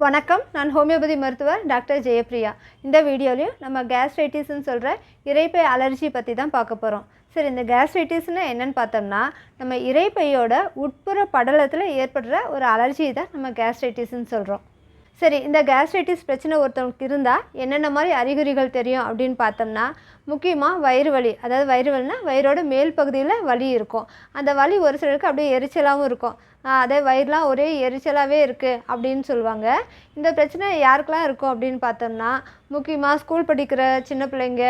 வணக்கம். நான் ஹோமியோபதி மருத்துவர் டாக்டர் ஜெயப்ரியா இந்த வீடியோலையும் நம்ம கேஸ்ட்ரைட்டிஸ்ன்னு சொல்கிற இறைப்பை அலர்ஜி பற்றி தான் பார்க்க போகிறோம் சரி இந்த கேஸ்ட்ரைட்டிஸ்னு என்னென்னு பார்த்தோம்னா நம்ம இறைப்பையோட உட்புற படலத்தில் ஏற்படுற ஒரு அலர்ஜி தான் நம்ம கேஸ்ட்ரைட்டிஸ்ன்னு சொல்கிறோம் சரி இந்த கேஸ்ட்ரைட்டிஸ் பிரச்சனை ஒருத்தவங்களுக்கு இருந்தால் என்னென்ன மாதிரி அறிகுறிகள் தெரியும் அப்படின்னு பார்த்தோம்னா முக்கியமாக வயிறு வலி. அதாவது வயிறு வலினா வயிறோட மேல் பகுதியில் வலி இருக்கும். அந்த வலி ஒரு சிலருக்கு அப்படியே எரிச்சலாகவும் இருக்கும். அதே வயிறுலாம் ஒரே எரிச்சலாகவே இருக்குது அப்படின்னு சொல்லுவாங்க. இந்த பிரச்சனை யாருக்கெல்லாம் இருக்கும் அப்படின்னு பார்த்தோம்னா முக்கியமாக ஸ்கூல் படிக்கிற சின்ன பிள்ளைங்க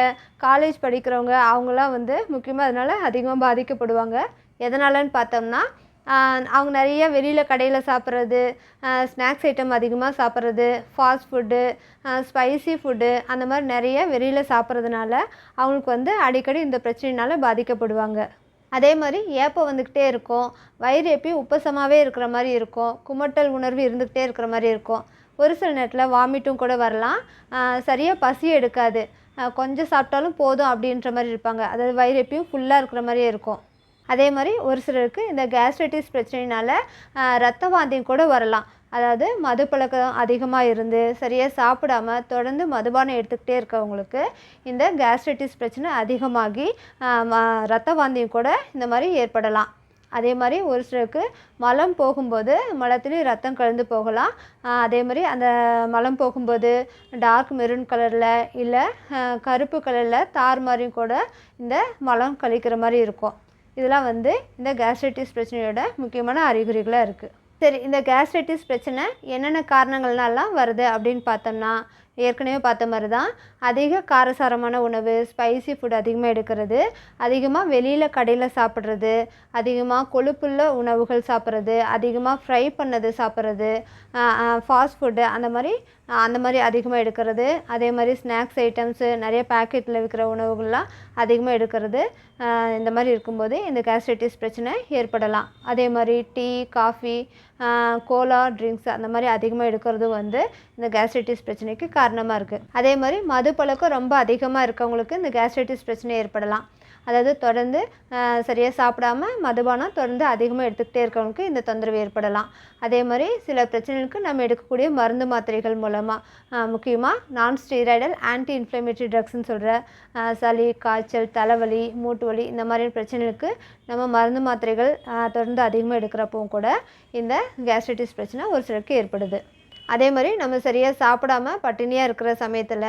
காலேஜ் படிக்கிறவங்க அவங்களாம் வந்து முக்கியமாக அதனால் அதிகமாக பாதிக்கப்படுவாங்க. எதனாலன்னு பார்த்தோம்னா அவங்க நிறைய வெளியில் கடையில் சாப்பிட்றது ஸ்நாக்ஸ் ஐட்டம் அதிகமாக சாப்பிட்றது ஃபாஸ்ட் ஃபுட்டு ஸ்பைசி ஃபுட்டு அந்த மாதிரி நிறைய வெளியில் சாப்பிட்றதுனால அவங்களுக்கு வந்து அடிக்கடி இந்த பிரச்சனையினால் பாதிக்கப்படுவாங்க. அதே மாதிரி ஏப்பம் வந்துக்கிட்டே இருக்கும். வயிறு எப்பயும் உப்பசமாகவே இருக்கிற மாதிரி இருக்கும். குமட்டல் உணர்வு இருந்துக்கிட்டே இருக்கிற மாதிரி இருக்கும். ஒரு சில நேரத்தில் வாமிட்டும் கூட வரலாம். சரியாக பசி எடுக்காது. கொஞ்சம் சாப்பிட்டாலும் போதும் அப்படின்ற மாதிரி இருப்பாங்க. அதாவது வயிறு எப்பயும் ஃபுல்லாக இருக்கிற மாதிரியே இருக்கும். அதே மாதிரி ஒரு சிலருக்கு இந்த கேஸ்ட்ரைட்டிஸ் பிரச்சனையினால் ரத்த வாந்தியும் கூட வரலாம். அதாவது மது பழக்கம் அதிகமாக இருந்து சரியாக சாப்பிடாம தொடர்ந்து மதுபானம் எடுத்துக்கிட்டே இருக்கவங்களுக்கு இந்த கேஸ்ட்ரைட்டிஸ் பிரச்சனை அதிகமாகி ரத்த வாந்தியும் கூட இந்த மாதிரி ஏற்படலாம். அதே மாதிரி ஒரு சிலருக்கு மலம் போகும்போது மலத்துலேயும் ரத்தம் கலந்து போகலாம். அதே மாதிரி அந்த மலம் போகும்போது டார்க் மெரூன் கலரில் இல்லை கருப்பு கலரில் தார் மாதிரியும் கூட இந்த மலம் கழிக்கிற மாதிரி இருக்கும். இதெல்லாம் வந்து இந்த கேஸ்ட்ரைட்டிஸ் பிரச்சனையோட முக்கியமான அறிகுறிகளாக இருக்குது. சரி இந்த கேஸ்ட்ரைட்டிஸ் பிரச்சனை என்னென்ன காரணங்கள்னாலாம் வருது அப்படின்னு பார்த்தோம்னா ஏற்கனவே பார்த்த மாதிரி தான் அதிக காரசாரமான உணவு ஸ்பைசி ஃபுட் அதிகமாக எடுக்கிறது அதிகமாக வெளியில் கடையில் சாப்பிட்றது அதிகமாக கொழுப்புள்ள உணவுகள் சாப்பிட்றது அதிகமாக ஃப்ரை பண்ணது சாப்பிட்றது ஃபாஸ்ட் ஃபுட்டு அந்த மாதிரி அந்த மாதிரி அதிகமாக எடுக்கிறது அதே மாதிரி ஸ்நாக்ஸ் ஐட்டம்ஸு நிறைய பேக்கெட்டில் விற்கிற உணவுகள்லாம் அதிகமாக எடுக்கிறது இந்த மாதிரி இருக்கும்போது இந்த கேஸ்ட்ரைட்டிஸ் பிரச்சனை ஏற்படலாம். அதே மாதிரி டீ காஃபி கோலா ட்ரிங்க்ஸ் அந்த மாதிரி அதிகமாக எடுக்கிறதும் வந்து இந்த கேஸ்ட்ரைட்டிஸ் பிரச்சனைக்கு காரணமாக இருக்குது அதே மாதிரி மது பழக்கம் ரொம்ப அதிகமாக இருக்கவங்களுக்கு இந்த கேஸ்ட்ரைட்டிஸ் பிரச்சனை ஏற்படலாம். அதாவது தொடர்ந்து சரியாக சாப்பிடாம மதுபானம் தொடர்ந்து அதிகமாக எடுத்துக்கிட்டே இருக்கவங்களுக்கு இந்த தொந்தரவு ஏற்படலாம். அதே மாதிரி சில பிரச்சனைகளுக்கு நம்ம எடுக்கக்கூடிய மருந்து மாத்திரைகள் மூலமாக முக்கியமாக நான் ஸ்டீராய்டல் ஆன்டி இன்ஃப்ளமேட்டரி ட்ரக்ஸ்னு சொல்கிற சளி காய்ச்சல் தலைவலி மூட்டு வலி இந்த மாதிரி பிரச்சனைகளுக்கு நம்ம மருந்து மாத்திரைகள் தொடர்ந்து அதிகமாக எடுக்கிறப்பவும் கூட இந்த கேஸ்ட்ரைட்டிஸ் பிரச்சனை ஒரு சிலருக்கு ஏற்படுது. அதே மாதிரி நம்ம சரியாக சாப்பிடாம பட்டினியாக இருக்கிற சமயத்தில்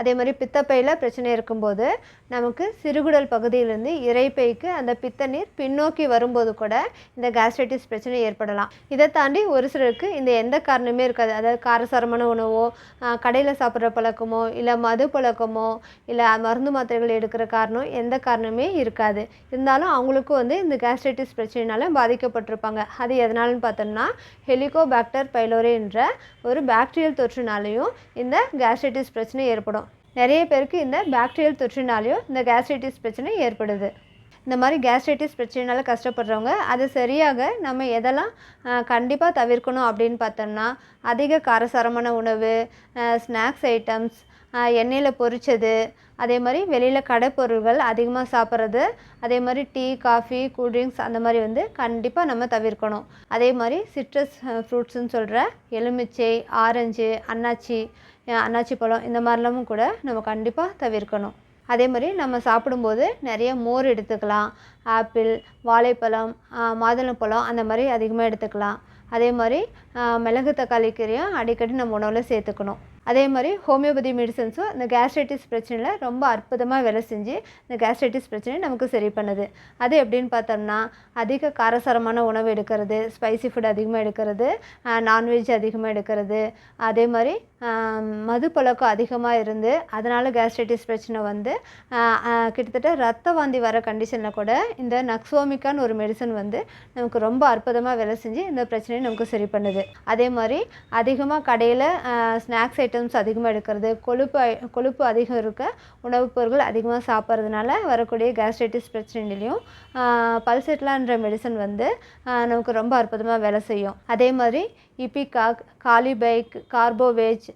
அதே மாதிரி பித்தப்பையில் பிரச்சனை இருக்கும்போது நமக்கு சிறுகுடல் பகுதியிலேருந்து இறைப்பைக்கு அந்த பித்த நீர் பின்னோக்கி வரும்போது கூட இந்த கேஸ்ட்ரைட்டிஸ் பிரச்சனை ஏற்படலாம். இதை தாண்டி ஒரு சிலருக்கு இந்த எந்த காரணமே இருக்காது. அதாவது காரசாரமான உணவோ கடையில் சாப்பிட்ற பழக்கமோ இல்லை மது பழக்கமோ இல்லை மருந்து மாத்திரைகள் எடுக்கிற காரணம் எந்த காரணமே இருக்காது. இருந்தாலும் அவங்களுக்கும் வந்து இந்த கேஸ்ட்ரைட்டிஸ் பிரச்சனைனால பாதிக்கப்பட்டிருப்பாங்க. அது எதனாலன்னு பார்த்தோம்னா ஹெலிகோபாக்டர் பைலோரே என்ற ஒரு பாக்டீரியல் தொற்றுனாலையும் இந்த கேஸ்ட்ரைட்டிஸ் பிரச்சனை ஏற்படும். நிறைய பேருக்கு இந்த பாக்டீரியல் தொற்றுனாலையும் இந்த கேஸ்ட்ரைட்டிஸ் பிரச்சனை ஏற்படுது. இந்த மாதிரி கேஸ்ட்ரைட்டிஸ் பிரச்சனைனால கஷ்டப்படுறவங்க அது சரியாக நம்ம எதெல்லாம் கண்டிப்பாக தவிர்க்கணும் அப்படின்னு பார்த்தோம்னா அதிக காரசாரமான உணவு ஸ்நாக்ஸ் ஐட்டம்ஸ் எண்ணெயில் பொரிச்சது அதே மாதிரி வெளியில் கடை பொருள்கள் அதிகமாக சாப்பிட்றது அதே மாதிரி டீ காஃபி கூல்ட்ரிங்க்ஸ் அந்த மாதிரி வந்து கண்டிப்பாக நம்ம தவிர்க்கணும். அதே மாதிரி சிட்ரஸ் ஃப்ரூட்ஸ்னு சொல்கிற எலுமிச்சை ஆரஞ்சு அன்னாச்சி அன்னாச்சி பழம் இந்த மாதிரிலாமும் கூட நம்ம கண்டிப்பாக தவிர்க்கணும். அதே மாதிரி நம்ம சாப்பிடும்போது நிறைய மோர் எடுத்துக்கலாம். ஆப்பிள் வாழைப்பழம் மாதுளம்பழம் அந்த மாதிரி அதிகமாக எடுத்துக்கலாம். அதே மாதிரி மிளகு தக்காளி கீரையும் அடிக்கடி நம்ம உணவில் சேர்த்துக்கணும். அதே மாதிரி ஹோமியோபதி மெடிசன்ஸும் இந்த கேஸ்ட்ரைட்டிஸ் பிரச்சனையில் ரொம்ப அற்புதமாக வேலை செஞ்சு இந்த கேஸ்ட்ரைட்டிஸ் பிரச்சனையை நமக்கு சரி பண்ணுது. அது எப்படின்னு பார்த்தோம்னா அதிக காரசாரமான உணவு எடுக்கிறது ஸ்பைசி ஃபுட் அதிகமாக எடுக்கிறது நான்வெஜ் அதிகமாக எடுக்கிறது அதே மாதிரி மது பழக்கம் அதிகமாக இருந்து அதனால் கேஸ்ட்ரைட்டிஸ் பிரச்சனை வந்து கிட்டத்தட்ட ரத்த வாந்தி வர கண்டிஷனில் கூட இந்த நக்ஸோமிக்கான்னு ஒரு மெடிசன் வந்து நமக்கு ரொம்ப அற்புதமாக வேலை செஞ்சு இந்த பிரச்சனையை நமக்கு சரி பண்ணுது. அதே மாதிரி அதிகமாக கடையில் ஸ்நாக்ஸ் ஐட்டம்ஸ் அதிகமாக எடுக்கிறது கொழுப்பு ஐ- கொழுப்பு அதிகம் இருக்க உணவுப் பொருட்கள் அதிகமாக சாப்பிட்றதுனால வரக்கூடிய கேஸ்ட்ரைட்டிஸ் பிரச்சனையிலையும் பல்செட்லான்ற மெடிசன் வந்து நமக்கு ரொம்ப அற்புதமாக வேலை செய்யும். அதே மாதிரி இபிகாக் காலிபைக் கார்போவேஜ்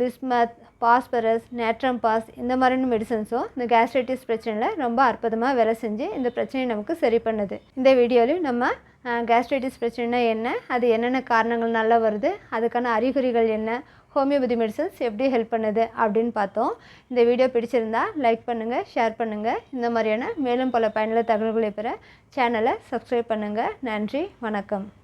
பிஸ்மத் பாஸ்பரஸ் நேட்ரம்பாஸ் இந்த மாதிரியான மெடிசன்ஸும் இந்த கேஸ்ட்ரைட்டிஸ் பிரச்சனையில் ரொம்ப அற்புதமாக வேலை செஞ்சு இந்த பிரச்சனையை நமக்கு சரி பண்ணுது. இந்த வீடியோலையும் நம்ம கேஸ்ட்ரைட்டிஸ் பிரச்சனைனா என்ன அது என்னென்ன காரணங்கள் நல்லா வருது அதுக்கான அறிகுறிகள் என்ன ஹோமியோபதி மெடிசன்ஸ் எப்படி ஹெல்ப் பண்ணுது அப்படின்னு பார்த்தோம். இந்த வீடியோ பிடிச்சிருந்தா லைக் பண்ணுங்கள் ஷேர் பண்ணுங்கள் இந்த மாதிரியான மேலும் பல பயனுள்ள தகவல்களை பெற சேனலை சப்ஸ்கிரைப் பண்ணுங்கள் நன்றி வணக்கம்.